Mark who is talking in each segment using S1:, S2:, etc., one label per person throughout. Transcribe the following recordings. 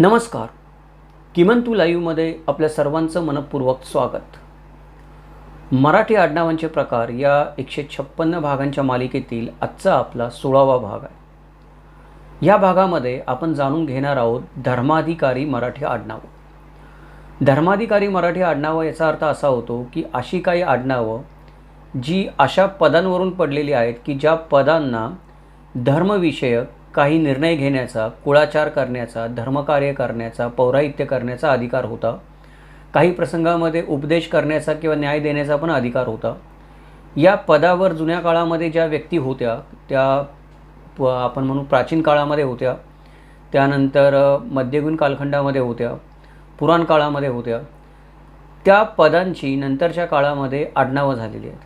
S1: नमस्कार. किमंतू लाईव्हमध्ये आपल्या सर्वांचं मनपूर्वक स्वागत. मराठी आडनावांचे प्रकार या एकशे छप्पन्न भागांच्या मालिकेतील आजचा आपला सोळावा भाग आहे. या भागामध्ये आपण जाणून घेणार आहोत धर्माधिकारी मराठी आडनावं. धर्माधिकारी मराठी आडनावं याचा अर्थ असा होतो की अशी काही आडनावं जी अशा पदांवरून पडलेली आहेत की ज्या पदांना धर्मविषयक काही निर्णय घेण्याचा कुळाचार करण्याचा धर्मकार्य करण्याचा पौराहित्य करण्याचा अधिकार होता. काही प्रसंगामध्ये उपदेश करण्याचा किंवा न्याय देण्याचा पण अधिकार होता. या पदावर जुन्या काळामध्ये ज्या व्यक्ती होत्या त्या आपण म्हणू प्राचीन काळामध्ये होत्या. त्यानंतर मध्ययुगीन कालखंडामध्ये होत्या पुराण काळामध्ये होत्या. त्या पदांची नंतरच्या काळामध्ये आडनावं झालेली आहेत.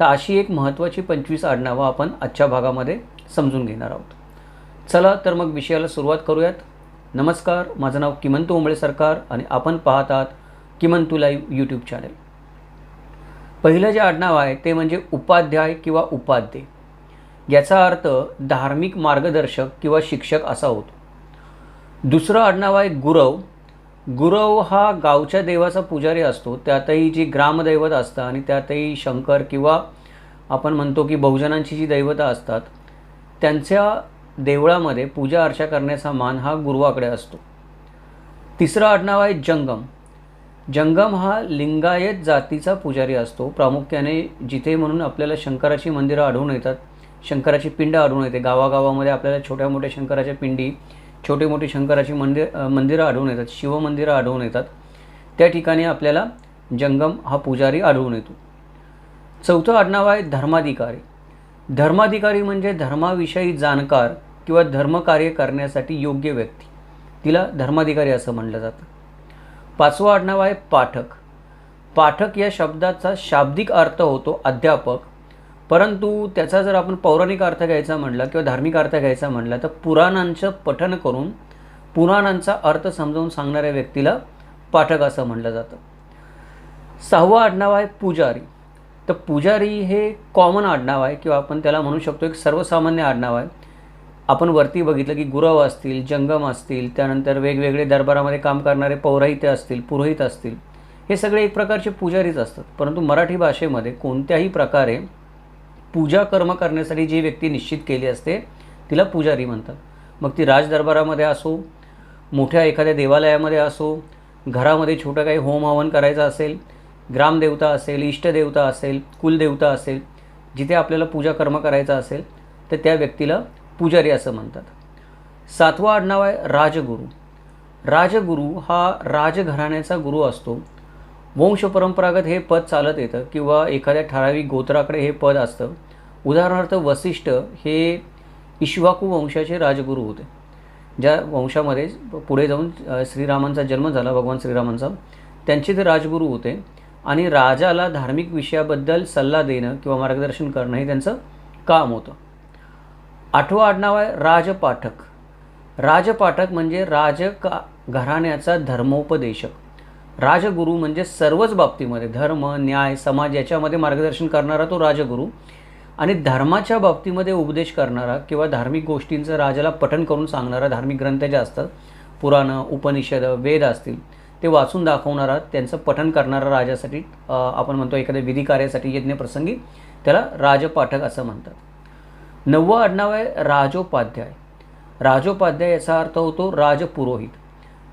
S1: तर अशी एक महत्त्वाची पंचवीस आडनावं आपण आजच्या भागामध्ये समजून घेणार आहोत. चला तर मग विषयाला सुरुवात करूयात. नमस्कार माझं नाव किमंतू उंबळे सरकार आणि आपण पाहत आहात किमंतू लाईव्ह यूट्यूब चॅनल पहिलं जे आडनाव आहे ते म्हणजे उपाध्याय किंवा उपाध्ये. याचा अर्थ धार्मिक मार्गदर्शक किंवा शिक्षक असा होतो. दुसरं आडनाव आहे गुरव. गुरव हा गावच्या देवाचा पुजारी असतो. त्यातही जी ग्रामदैवत असतं आणि त्यातही शंकर किंवा आपण म्हणतो की बहुजनांची जी दैवता असतात त्यांच्या देवळामध्ये पूजा अर्चा करण्याचा मान हा गुरुवाकडे असतो. तिसरं आडनाव आहे जंगम. जंगम हा लिंगायत जातीचा पुजारी असतो. प्रामुख्याने जिथे म्हणून आपल्याला शंकराची मंदिरं आढळून येतात. शंकराची पिंड आढळून येते. गावागावामध्ये आपल्याला छोट्या मोठ्या शंकराच्या पिंडी छोटे मोठी शंकराची मंदिर मंदिरं आढळून येतात. शिवमंदिरं आढळून येतात. त्या ठिकाणी आपल्याला जंगम हा पुजारी आढळून येतो. चौथं आडनाव आहे धर्माधिकारी. धर्माधिकारी म्हणजे धर्माविषयी जाणकार किंवा धर्मकार्य करण्यासाठी योग्य व्यक्ती. तिला धर्माधिकारी असं म्हणलं जातं. पाचवं आडनाव आहे पाठक. पाठक या शब्दाचा शाब्दिक अर्थ होतो अध्यापक. परंतु त्याचा जर आपण पौराणिक अर्थ घ्यायचा म्हटला किंवा धार्मिक अर्थ घ्यायचा म्हटला तर पुराणांचं पठन करून पुराणांचा अर्थ समजावून सांगणाऱ्या व्यक्तीला पाठक असं म्हटलं जातं. सहावं आडनाव आहे पुजारी. तर पुजारी हे कॉमन आडनाव आहे किंवा आपण त्याला म्हणू शकतो एक सर्वसामान्य आडनाव आहे. आपण वरती बघितलं की गुरव असतील जंगम असतील त्यानंतर वेगवेगळे दरबारामध्ये काम करणारे पौराहित्य असतील पुरोहित असतील हे सगळे एक प्रकारचे पुजारीच असतात. परंतु मराठी भाषेमध्ये कोणत्याही प्रकारे पूजा कर्म करण्यासाठी जी व्यक्ती निश्चित केली असते तिला पुजारी म्हणतात. मग ती राजदरबारामध्ये असो मोठ्या एखाद्या देवालयामध्ये असो घरामध्ये छोटं काही होम हवन करायचं असेल ग्रामदेवता असेल इष्टदेवता असेल कुलदेवता असेल जिथे आपल्याला पूजा कर्म करायचं असेल तर त्या व्यक्तीला पुजारी असं म्हणतात. सातवा आडनाव आहे राजगुरू. राजगुरू हा राजघराण्याचा गुरु असतो. वंशपरंपरागत हे पद चालत येतं किंवा एखाद्या ठराविक गोत्राकडे हे पद असतं. उदाहरणार्थ वसिष्ठ हे इश्वाकू वंशाचे राजगुरू होते. ज्या वंशामध्ये पुढे जाऊन श्रीरामांचा जन्म झाला भगवान श्रीरामांचा. त्यांचे ते राजगुरू होते. आणि राजाला धार्मिक विषयाबद्दल सल्ला देणं किंवा मार्गदर्शन करणं हे त्यांचं काम होतं. आठवं आडनाव आहे राजपाठक. राजपाठक म्हणजे राजका घराण्याचा धर्मोपदेशक. राजगुरू म्हणजे सर्वच बाबतीमध्ये धर्म न्याय समाज याच्यामध्ये मार्गदर्शन करणारा तो राजगुरू. आणि धर्माच्या बाबतीमध्ये उपदेश करणारा किंवा धार्मिक गोष्टींचं राजाला पठण करून सांगणारा धार्मिक ग्रंथ जे असतात पुराणं उपनिषद वेद असतील ते वाचून दाखवणारा त्यांचं पठण करणारा राजासाठी आपण म्हणतो एखाद्या विधी कार्यासाठी यज्ञप्रसंगी त्याला राजपाठक असं म्हणतात. नववं आडनाव आहे राजोपाध्याय. राजोपाध्याय याचा अर्थ होतो राजपुरोहित.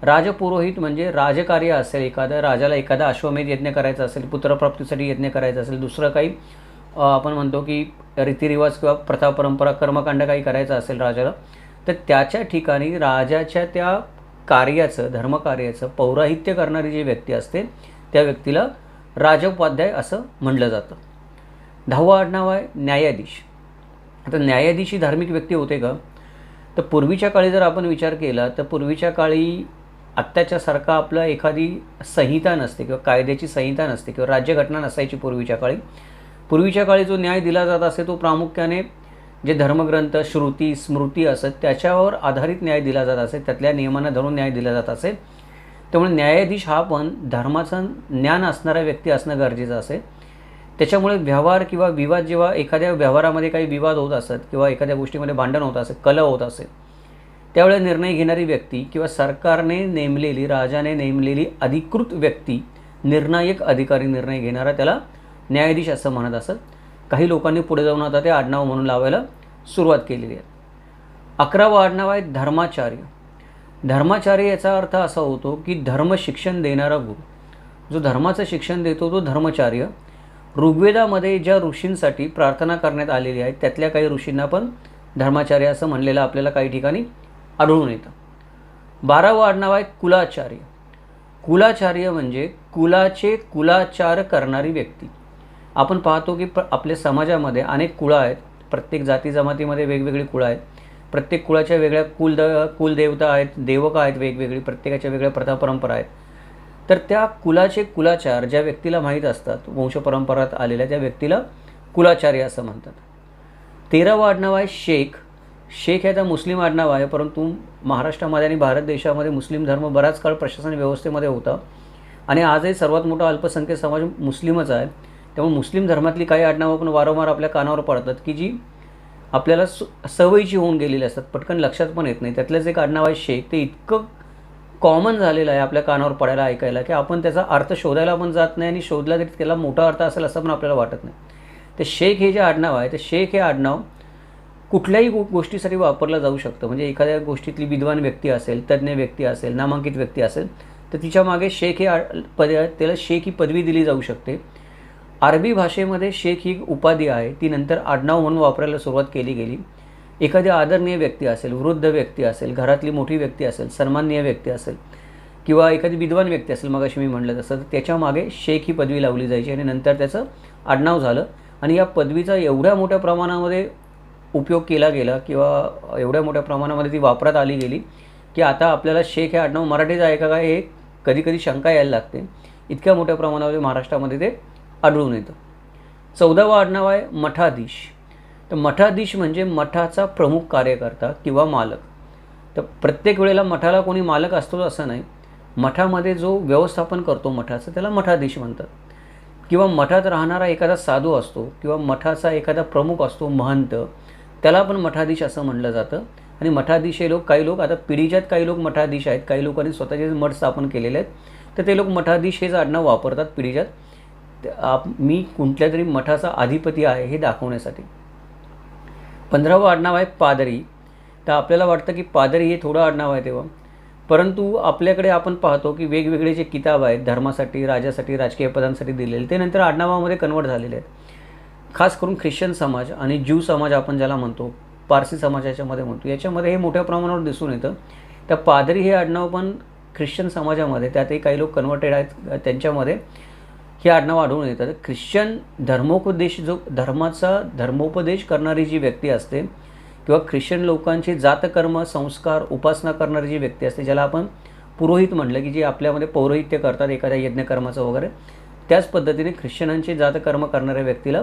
S1: राजपुरोहित म्हणजे राजकार्य असेल एखादं राजाला एखादा अश्वमेध यज्ञ करायचा असेल पुत्रप्राप्तीसाठी यज्ञ करायचा असेल दुसरं काही आपण म्हणतो की रीतिरिवाज किंवा प्रथा परंपरा कर्मकांड काही करायचं असेल राजाला तर त्याच्या ठिकाणी राजाच्या त्या कार्याचं धर्मकार्याचं पौराहित्य करणारी जी व्यक्ती असते त्या व्यक्तीला राजोपाध्याय असं म्हटलं जातं. दहावं आडनाव आहे न्यायाधीश. आता न्यायाधीश ही धार्मिक व्यक्ती होते का? तर पूर्वीच्या काळी जर आपण विचार केला तर पूर्वीच्या काळी आत्ताच्यासारखा आपलं एखादी संहिता नसते किंवा कायद्याची संहिता नसते किंवा राज्यघटना नसायची पूर्वीच्या काळी. पूर्वीच्या काळी जो न्याय दिला जात असे तो प्रामुख्याने जे धर्मग्रंथ श्रुती स्मृती असत त्याच्यावर आधारित न्याय दिला जात असे त्यातल्या नियमांना धरून न्याय दिला जात असे. त्यामुळे न्यायाधीश हा पण धर्माचं ज्ञान असणारा व्यक्ती असणं गरजेचं असे. त्याच्यामुळे व्यवहार किंवा विवाद जेव्हा एखाद्या व्यवहारामध्ये काही विवाद होत असत किंवा एखाद्या गोष्टीमध्ये भांडण होत असेल कलह होत असेल त्यावेळेस निर्णय घेणारी व्यक्ती किंवा सरकारने नेमलेली राजाने नेमलेली अधिकृत व्यक्ती निर्णायक अधिकारी निर्णय घेणारा त्याला न्यायाधीश असं म्हणत असत. काही लोकांनी पुढे जाऊन आता ते आडनाव म्हणून लावायला सुरुवात केलेली आहे. अकरावं आडनाव आहे धर्माचार्य. धर्माचार्य याचा अर्थ असा होतो की धर्म शिक्षण देणारा गुरु. जो धर्माचं शिक्षण देतो तो धर्मचार्य. ऋग्वेदामध्ये ज्या ऋषींसाठी प्रार्थना करण्यात आलेली आहे त्यातल्या काही ऋषींना पण धर्माचार्य असं म्हणलेलं आपल्याला काही ठिकाणी आढळून येतं. बारावं आडनाव आहे कुलाचार्य. कुलाचार्य म्हणजे कुलाचे कुलाचार करणारी व्यक्ती. आपण पाहतो की प आपल्या समाजामध्ये अनेक कुळं आहेत. प्रत्येक जाती जमातीमध्ये वेगवेगळी कुळं आहेत. प्रत्येक कुळाच्या वेगळ्या कुलद कुलदेवता आहेत देवका आहेत वेगवेगळी प्रत्येकाच्या वेगळ्या प्रथा परंपरा आहेत. तर त्या कुलाचे कुलाचार ज्या व्यक्तीला माहीत असतात वंशपरंपरात आलेल्या त्या व्यक्तीला कुलाचार्य असं म्हणतात. तेरावं आडनाव आहे शेख. शेख हे मुस्लिम आडनाव आहे परंतु महाराष्ट्रामध्ये आणि भारत देशामध्ये मुस्लिम धर्म बराच काळ प्रशासन व्यवस्थेमध्ये होता. आणि आजही सर्वात मोठा अल्पसंख्याक समाज मुस्लिमच आहे. त्यामुळे मुस्लिम धर्मातली काही आडनावं पण वारंवार आपल्या कानावर पडतात की जी आपल्याला स सवयीची होऊन गेलेली असतात. पटकन लक्षात पण येत नाही. त्यातलंच एक आडनाव आहे शेख. ते इतकं कॉमन झालेलं आहे आपल्या कानावर पडायला ऐकायला की आपण त्याचा अर्थ शोधायला पण जात नाही आणि शोधला तरी त्याला मोठा अर्थ असेल असं पण आपल्याला वाटत नाही. तर शेख हे जे आडनाव आहे ते शेख हे आडनाव कुठल्याही गो गोष्टीसाठी वापरलं जाऊ शकतं. म्हणजे एखाद्या गोष्टीतली विद्वान व्यक्ती असेल तज्ज्ञ व्यक्ती असेल नामांकित व्यक्ती असेल तर तिच्यामागे शेख हे पद त्याला शेख ही पदवी दिली जाऊ शकते. अरबी भाषेमध्ये शेख ही उपाधी आहे. ती नंतर आडनाव म्हणून वापरायला सुरुवात केली गेली. एखादी आदरणीय व्यक्ती असेल वृद्ध व्यक्ती असेल घरातली मोठी व्यक्ती असेल सन्माननीय व्यक्ती असेल किंवा एखादी विद्वान व्यक्ती असेल मग अशी मी म्हटलं तसं तर त्याच्यामागे शेख ही पदवी लावली जायची आणि नंतर त्याचं आडनाव झालं. आणि या पदवीचा एवढ्या मोठ्या प्रमाणामध्ये उपयोग केला गेला किंवा एवढ्या मोठ्या प्रमाणामध्ये ती वापरात आली गेली की आता आपल्याला शेख हे आडनाव मराठीच आहे का काय हे कधी कधी शंका यायला लागते. इतक्या मोठ्या प्रमाणामध्ये महाराष्ट्रामध्ये ते आढळून येतं. चौदावा आडनाव आहे मठाधीश. तर मठाधीश म्हणजे मठाचा प्रमुख कार्यकर्ता किंवा मालक. तर प्रत्येक वेळेला मठाला कोणी मालक असतोच असं नाही. मठामध्ये जो व्यवस्थापन करतो मठाचं त्याला मठाधीश म्हणतात. किंवा मठात राहणारा एखादा साधू असतो किंवा मठाचा एखादा प्रमुख असतो महंत त्याला पण मठाधीश असं म्हटलं जातं. आणि मठाधीश हे लोक काही लोक आता पिढीच्यात काही लोक मठाधीश आहेत. काही लोकांनी स्वतःचे मठ स्थापन केलेले आहेत. तर ते लोक मठाधीश हेच आडनाव वापरतात पिढीच्यात आप मी कुठल्या तरी मठाचा अधिपती आहे हे दाखवण्यासाठी. पंधरावं आडनाव आहे पादरी. तर आपल्याला वाटतं की पादरी हे थोडं आडनाव आहे तेव्हा. परंतु आपल्याकडे आपण पाहतो की वेगवेगळे जे किताब आहेत धर्मासाठी राजासाठी राजकीय पदांसाठी दिलेले ते नंतर आडनावामध्ये कन्वर्ट झालेले आहेत. खास करून ख्रिश्चन समाज आणि ज्यू समाज आपण ज्याला म्हणतो पारसी समाज याच्यामध्ये म्हणतो. याच्यामध्ये हे मोठ्या प्रमाणावर दिसून येतं. तर पादरी हे आडनाव पण ख्रिश्चन समाजामध्ये त्यातही काही लोक कन्वर्टेड आहेत त्यांच्यामध्ये. हे आडनाव आढळून येतात ख्रिश्चन धर्मोपदेश जो धर्माचा धर्मोपदेश करणारी जी व्यक्ती असते किंवा ख्रिश्चन लोकांची जातकर्म संस्कार उपासना करणारी जी व्यक्ती असते ज्याला आपण पुरोहित म्हटलं की जे आपल्यामध्ये पौरोहित्य करतात एखाद्या यज्ञकर्माचं वगैरे त्याच पद्धतीने ख्रिश्चनांचे जातकर्म करणाऱ्या व्यक्तीला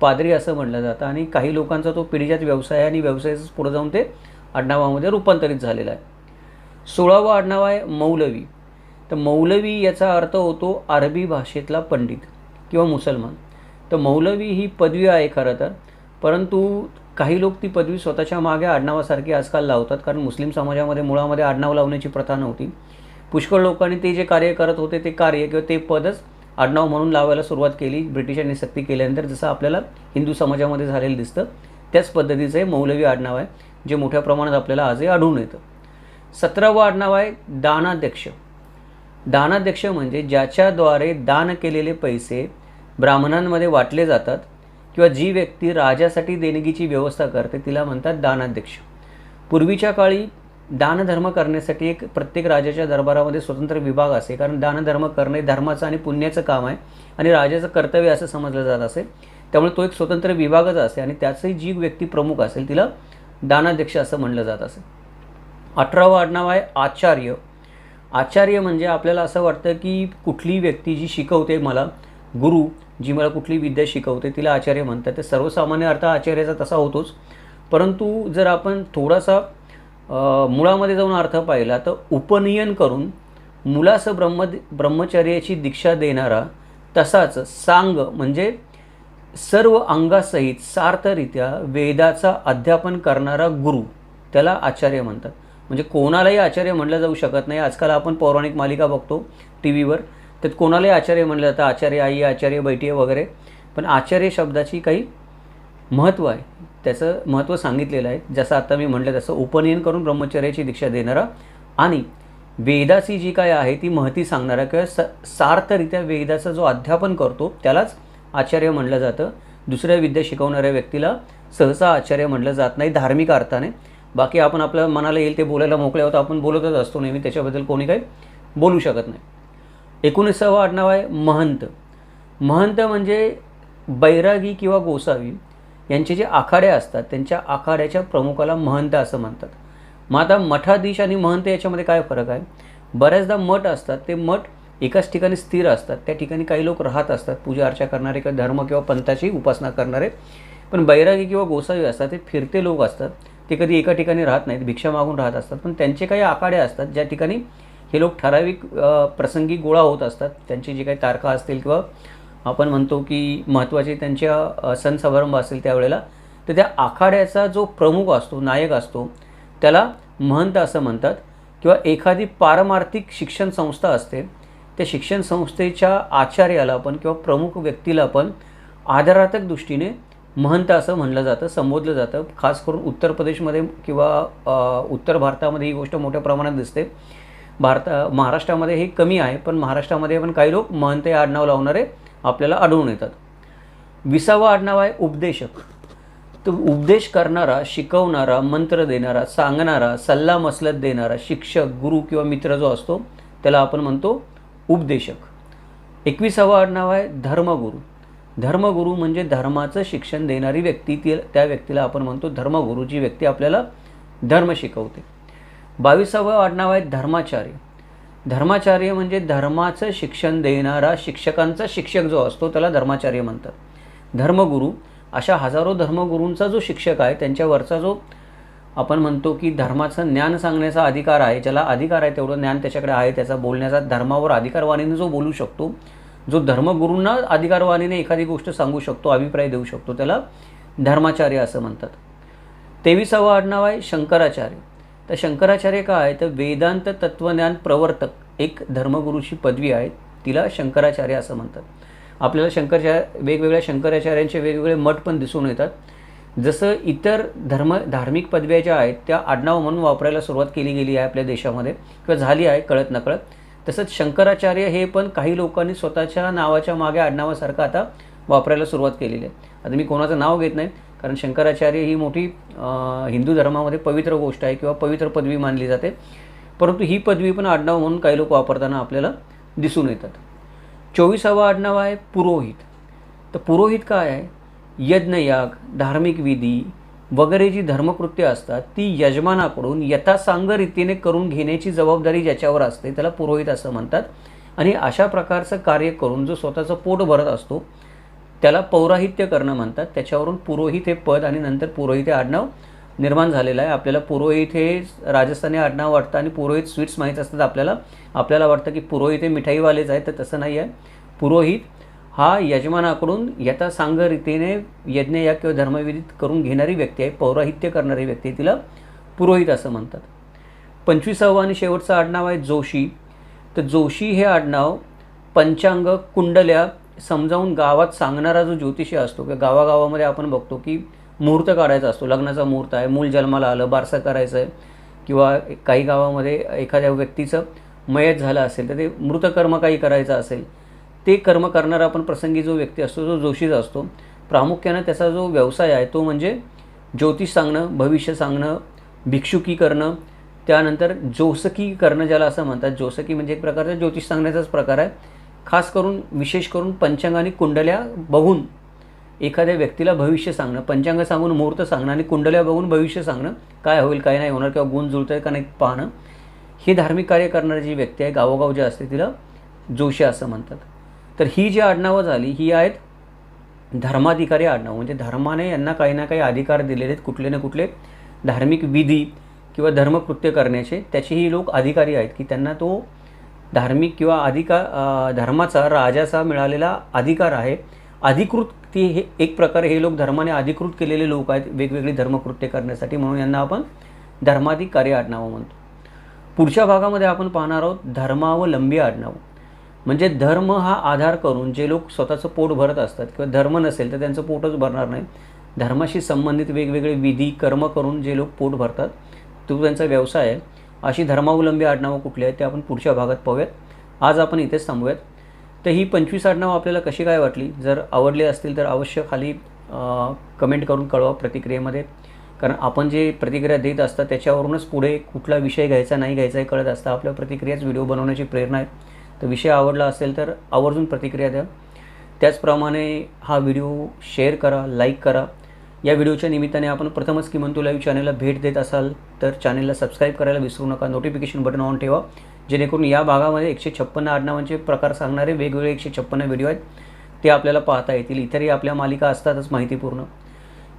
S1: पादरी असं म्हटलं जातं. आणि काही लोकांचा तो पिढीजात व्यवसाय आहे आणि व्यवसायाचं पुढे जाऊन ते आडनावामध्ये रूपांतरित झालेला आहे. सोळावं आडनाव आहे मौलवी. तर मौलवी याचा अर्थ होतो अरबी भाषेतला पंडित किंवा मुसलमान. तर मौलवी ही पदवी आहे खरं तर परंतु काही लोक ती पदवी स्वतःच्या मागे आडनावासारखी आजकाल लावतात कारण मुस्लिम समाजामध्ये मुळामध्ये आडनाव लावण्याची प्रथा नव्हती. पुष्कळ लोकांनी ते जे कार्य करत होते ते कार्य किंवा ते पदच आडनाव म्हणून लावायला सुरुवात केली ब्रिटिशांनी सक्ती केल्यानंतर जसं आपल्याला हिंदू समाजामध्ये झालेलं दिसतं त्याच पद्धतीचं हे मौलवी आडनाव आहे जे मोठ्या प्रमाणात आपल्याला आजही आढळून येतं. सतरावं आडनाव आहे दानाध्यक्ष. दानाध्यक्ष म्हणजे ज्याच्याद्वारे दान केलेले पैसे ब्राह्मणांमध्ये वाटले जातात किंवा जी व्यक्ती राजासाठी देणगीची व्यवस्था करते तिला म्हणतात दानाध्यक्ष. पूर्वीच्या काळी दानधर्म करण्यासाठी एक प्रत्येक राजाच्या दरबारामध्ये स्वतंत्र विभाग असे कारण दानधर्म करणे धर्माचं आणि पुण्याचं काम आहे आणि राजाचं कर्तव्य असं समजलं जात असे. त्यामुळे तो एक स्वतंत्र विभागच असे आणि त्याचंही जी व्यक्ती प्रमुख असेल तिला दानाध्यक्ष असं म्हणलं जात असे. अठरावं आडनाव आहे आचार्य. आचार्य म्हणजे आपल्याला असं वाटतं की कुठली व्यक्ती जी शिकवते मला गुरु जी मला कुठली विद्या शिकवते तिला आचार्य म्हणतात. तर सर्वसामान्य अर्थ आचार्याचा तसा होतोच. परंतु जर आपण थोडासा मुळामध्ये जाऊन अर्थ पाहिला तर उपनयन करून मुलास ब्रह्म ब्रह्मचर्याची दीक्षा देणारा तसाच सांग म्हणजे सर्व अंगासहित सार्थरित्या वेदाचा अध्यापन करणारा गुरु त्याला आचार्य म्हणतात. म्हणजे कोणालाही आचार्य म्हणलं जाऊ शकत नाही. आजकाल आपण पौराणिक मालिका बघतो टी व्हीवर त्यात कोणालाही आचार्य म्हणलं जातं आचार्य आई आचार्य बैठी वगैरे. पण आचार्य शब्दाची काही महत्त्व आहे. त्याचं महत्त्व सांगितलेलं आहे. जसं आता मी म्हटलं तसं उपनयन करून ब्रह्मचर्याची दीक्षा देणारा आणि वेदाची जी काय आहे ती महती सांगणारा किंवा स सार्थरित्या वेदाचं जो अध्यापन करतो त्यालाच आचार्य म्हणलं जातं. दुसऱ्या विद्या शिकवणाऱ्या व्यक्तीला सहसा आचार्य म्हटलं जात नाही धार्मिक अर्थाने. बाकी आपण आपल्या मनाला येईल ते बोलायला मोकळे होतं आपण बोलतच असतो नेहमी त्याच्याबद्दल कोणी काही बोलू शकत नाही. एकोणीसावं आडनाव आहे महंत. महंत म्हणजे बैरागी किंवा गोसावी यांचे जे आखाडे असतात त्यांच्या आखाड्याच्या प्रमुखाला महंत असं म्हणतात. मग आता मठाधीश आणि महंत याच्यामध्ये काय फरक आहे? बऱ्याचदा मठ असतात ते मठ एकाच ठिकाणी स्थिर असतात. त्या ठिकाणी काही लोक राहत असतात पूजा अर्चा करणारे किंवा धर्म किंवा पंथाची उपासना करणारे. पण बैरागी किंवा गोसावी असतात ते फिरते लोक असतात. ते कधी एका ठिकाणी राहत नाहीत भिक्षा मागून राहत असतात. पण त्यांचे काही आखाडे असतात ज्या ठिकाणी हे लोक ठराविक प्रसंगी गोळा होत असतात. त्यांची जी काही तारखा असतील किंवा आपण म्हणतो की महत्त्वाचे त्यांच्या सण समारंभ असतील त्यावेळेला तर त्या आखाड्याचा जो प्रमुख असतो नायक असतो त्याला महंत असं म्हणतात. किंवा एखादी पारमार्थिक शिक्षण संस्था असते त्या शिक्षण संस्थेच्या आचार्याला पण किंवा प्रमुख व्यक्तीला पण आदरात्मक दृष्टीने महंत असं म्हणलं जातं संबोधलं जातं. खास करून उत्तर प्रदेशमध्ये किंवा उत्तर भारतामध्ये ही गोष्ट मोठ्या प्रमाणात दिसते. भारता महाराष्ट्रामध्ये हे कमी आहे पण महाराष्ट्रामध्ये पण काही लोक महंत हे आडनाव लावणारे आपल्याला आढळून येतात. विसावं आडनाव आहे उपदेशक. तर उपदेश करणारा शिकवणारा मंत्र देणारा सांगणारा सल्ला मसलत देणारा शिक्षक गुरु किंवा मित्र जो असतो त्याला आपण म्हणतो उपदेशक. एकविसावं आडनाव आहे धर्मगुरू. धर्मगुरू म्हणजे धर्माचं शिक्षण देणारी व्यक्ती ती त्या व्यक्तीला आपण म्हणतो धर्मगुरूची व्यक्ती आपल्याला धर्म शिकवते. बावीसावं आडनाव आहे धर्माचार्य. धर्माचार्य म्हणजे धर्माचं शिक्षण देणारा शिक्षकांचा शिक्षक जो असतो त्याला धर्माचार्य म्हणतात. धर्मगुरू अशा हजारो धर्मगुरूंचा जो शिक्षक आहे त्यांच्यावरचा जो आपण म्हणतो की धर्माचं ज्ञान सांगण्याचा अधिकार आहे ज्याला अधिकार आहे तेवढं ज्ञान त्याच्याकडे आहे त्याचा बोलण्याचा धर्मावर अधिकारवाणीने जो बोलू शकतो जो धर्मगुरूंना अधिकारवाणीने एखादी गोष्ट सांगू शकतो अभिप्राय देऊ शकतो त्याला धर्माचार्य असं म्हणतात. तेविसावं आडनाव आहे शंकराचार्य. तर शंकराचार्य काय आहे? तर वेदांत तत्वज्ञान प्रवर्तक एक धर्मगुरूची पदवी आहे तिला शंकराचार्य असं म्हणतात. आपल्याला शंकराचार्य वेगवेगळ्या शंकराचार्यांचे वेगवेगळे मठ पण दिसून येतात. जसं इतर धर्म धार्मिक पदव्या ज्या आहेत त्या आडनाव म्हणून वापरायला सुरुवात केली गेली आहे आपल्या देशामध्ये किंवा झाली आहे कळत नकळत. तसंच शंकराचार्य हे पण काही लोकांनी स्वतःच्या नावाच्या मागे आडनावासारखं आता वापरायला सुरुवात केलेली आहे. आता मी कोणाचं नाव घेत नाही कारण शंकराचार्य ही मोठी हिंदू धर्मामध्ये पवित्र गोष्ट आहे किंवा पवित्र पदवी मानली जाते. परंतु ही पदवी पण आडनाव म्हणून काही लोक वापरताना आपल्याला दिसून येतात. चोवीसावं आडनाव आहे पुरोहित. तर पुरोहित काय आहे? यज्ञयाग धार्मिक विधी वगैरे जी धर्मकृत्य असतात ती यजमानाकडून यथासांग रीतीने करून घेण्याची जबाबदारी ज्याच्यावर असते त्याला पुरोहित असं म्हणतात. आणि अशा प्रकारचं कार्य करून जो स्वतःचं पोट भरत असतो त्याला पौराहित्य करणं म्हणतात. त्याच्यावरून पुरोहित हे पद आणि नंतर पुरोहित हे आडनाव निर्माण झालेलं आहे. आपल्याला पुरोहित हे राजस्थानी आडनाव वाटतं आणि पुरोहित स्वीट्स माहीत असतात आपल्याला. आपल्याला वाटतं की पुरोहित हे मिठाईवालेच आहेत तर तसं नाही आहे. पुरोहित हा यजमानाकडून यथासांग रीतीने यज्ञ या किंवा धर्मविधीत करून घेणारी व्यक्ती आहे पौराहित्य करणारी व्यक्ती आहे तिला पुरोहित असं म्हणतात. पंचवीसावं आणि शेवटचं आडनाव आहे जोशी. तर जोशी हे आडनाव पंचांग कुंडल्या समजावून गावात सांगणारा जो ज्योतिषी असतो किंवा गावागावामध्ये आपण बघतो की मुहूर्त काढायचा असतो लग्नाचा मुहूर्त आहे मूल जन्माला आलं बारसं करायचं आहे किंवा काही गावामध्ये एखाद्या व्यक्तीचं मयत झालं असेल तर ते मृतकर्म काही करायचं असेल ते कर्म करणारा आपण प्रसंगी जो व्यक्ती असतो जो जोशीच असतो प्रामुख्यानं त्याचा जो व्यवसाय आहे तो म्हणजे ज्योतिष सांगणं भविष्य सांगणं भिक्षुकी करणं. त्यानंतर जोसकी करणं ज्याला असं म्हणतात. जोसकी म्हणजे एक प्रकारचा ज्योतिष सांगण्याचाच प्रकार आहे. खास करून विशेष करून पंचांग आणि कुंडल्या बघून एखाद्या व्यक्तीला भविष्य सांगणं. पंचांग सांगून मुहूर्त सांगणं आणि कुंडल्या बघून भविष्य सांगणं. काय होईल काय नाही होणार किंवा गुण जुळत आहे का नाही पाहणं. हे धार्मिक कार्य करणारी जी व्यक्ती आहे गावोगाव जे असते तिला जोशी असं म्हणतात. तर ही जी आडनावं झाली ही आहेत धर्माधिकारी आडनाव. म्हणजे धर्माने यांना काही ना काही अधिकार दिलेले आहेत कुठले ना कुठले धार्मिक विधी किंवा धर्मकृत्य करण्याचे. त्याचे ही लोक अधिकारी आहेत की त्यांना तो धार्मिक किंवा अधिकार धर्माचा राजाचा मिळालेला अधिकार आहे. अधिकृत ती हे एक प्रकारे हे लोक धर्माने अधिकृत केलेले लोक आहेत वेगवेगळी धर्मकृत्य करण्यासाठी म्हणून यांना आपण धर्माधिकारी कार्य आडनावं म्हणतो. पुढच्या भागामध्ये आपण पाहणार आहोत धर्मावलंबी आडनाव. म्हणजे धर्म हा आधार करून जे लोक स्वतःचं पोट भरत असतात किंवा धर्म नसेल तर त्यांचं पोटच भरणार नाही. धर्माशी संबंधित वेगवेगळे विधी कर्म करून जे लोक पोट भरतात तो त्यांचा व्यवसाय आहे. अशी धर्मावलंबी आडनावं कुठली आहेत ते आपण पुढच्या भागात पाहूयात. आज आपण इथेच थांबूयात. तर ही पंचवीस आडनावं आपल्याला कशी काय वाटली? जर आवडली असतील तर अवश्य खाली कमेंट करून कळवा प्रतिक्रियेमध्ये. कारण आपण जे प्रतिक्रिया देत असतात त्याच्यावरूनच पुढे कुठला विषय घ्यायचा नाही घ्यायचा हे कळत असतं. आपल्या प्रतिक्रियाच व्हिडिओ बनवण्याची प्रेरणा आहे. तर विषय आवडला असेल तर आवर्जून प्रतिक्रिया द्या. त्याचप्रमाणे हा व्हिडिओ शेअर करा लाईक करा. या व्हिडिओच्या निमित्ताने आपण प्रथमच किमंतू लाईव्ह चॅनलला भेट देत असाल तर चॅनलला सबस्क्राईब करायला विसरू नका. नोटिफिकेशन बटन ऑन ठेवा. जेणेकरून या भागामध्ये एकशे छप्पन्न आडनावांचे प्रकार सांगणारे वेगवेगळे एकशे छप्पन्न व्हिडिओ आहेत ते आपल्याला पाहता येतील. इतरही आपल्या मालिका असतातच माहितीपूर्ण.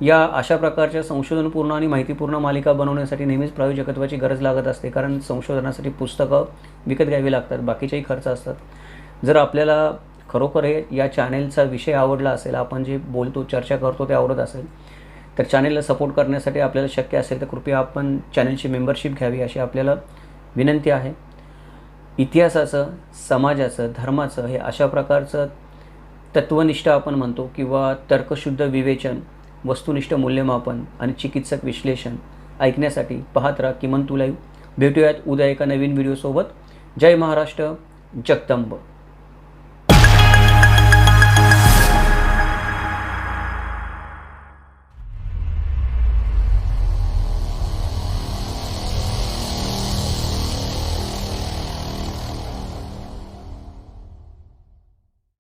S1: या अशा प्रकारच्या संशोधनपूर्ण आणि माहितीपूर्ण मालिका बनवण्यासाठी नेहमीच प्रायोजकत्वाची गरज लागत असते कारण संशोधनासाठी पुस्तकं विकत घ्यावी लागतात बाकीचेही खर्च असतात. जर आपल्याला खरोखर हे या चॅनेलचा विषय आवडला असेल आपण जे बोलतो चर्चा करतो ते आवडत असेल तर चॅनेलला सपोर्ट करण्यासाठी आपल्याला शक्य असेल तर कृपया आपण चॅनेलची मेंबरशिप घ्यावी अशी आपल्याला विनंती आहे. इतिहासाचं समाजाचं धर्माचं हे अशा प्रकारचं तत्वनिष्ठ आपण म्हणतो किंवा तर्कशुद्ध विवेचन वस्तुनिष्ठ मूल्यमापन आणि चिकित्सक विश्लेषण ऐकण्यासाठी पाहत राहा किमान तू लाईव्ह. भेटूयात उद्या एका नवीन व्हिडिओसोबत. जय महाराष्ट्र जगदंब.